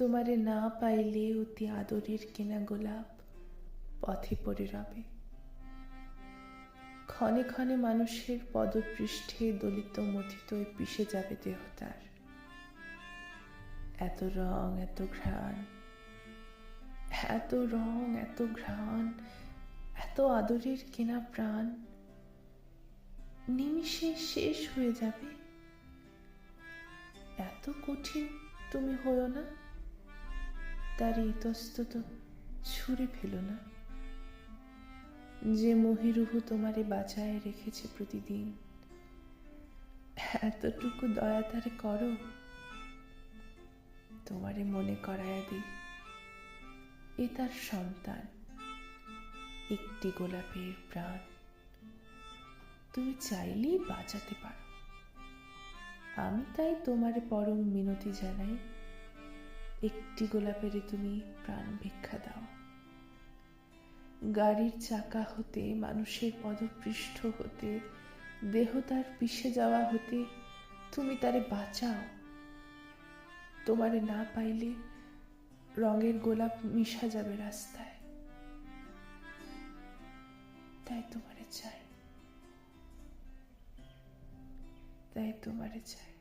তোমারে না পাইলে অতি আদরের কেনা গোলাপ পথে পড়ে রবে ক্ষণে ক্ষণে মানুষের পদপৃষ্ঠে দলিত মথিতই পিষে যাবে দেহতার এত রং, এত ঘ্রাণ, এত রং, এত ঘ্রাণ, এত আদরের কেনা প্রাণ নিমিষে শেষ হয়ে যাবে। এত কঠিন তুমি হও না। তার ইতস্তত ছুঁড়ে ফেলো না। যে মহিরুহ তোমারে বাঁচায় রেখেছে প্রতিদিন, এতটুকু দয়া তারে করো। তোমারে মনে করায়া দিই, এ তার সন্তান, একটি গোলাপের প্রাণ। তুমি চাইলেই বাঁচাতে পারো। আমি তাই তোমারে পরম মিনতি জানাই একটি গোলাপেরে তুমি প্রাণ ভিক্ষা দাও। গাড়ির চাকা হতে, মানুষের পদপৃষ্ঠ হতে, দেহ তার পিষে যাওয়া হতে তুমি তারে বাঁচাও। তোমারে না পাইলে রঙের গোলাপ মিশা যাবে রাস্তায়। তাই তোমারে চাই। তাই তোমারে চাই।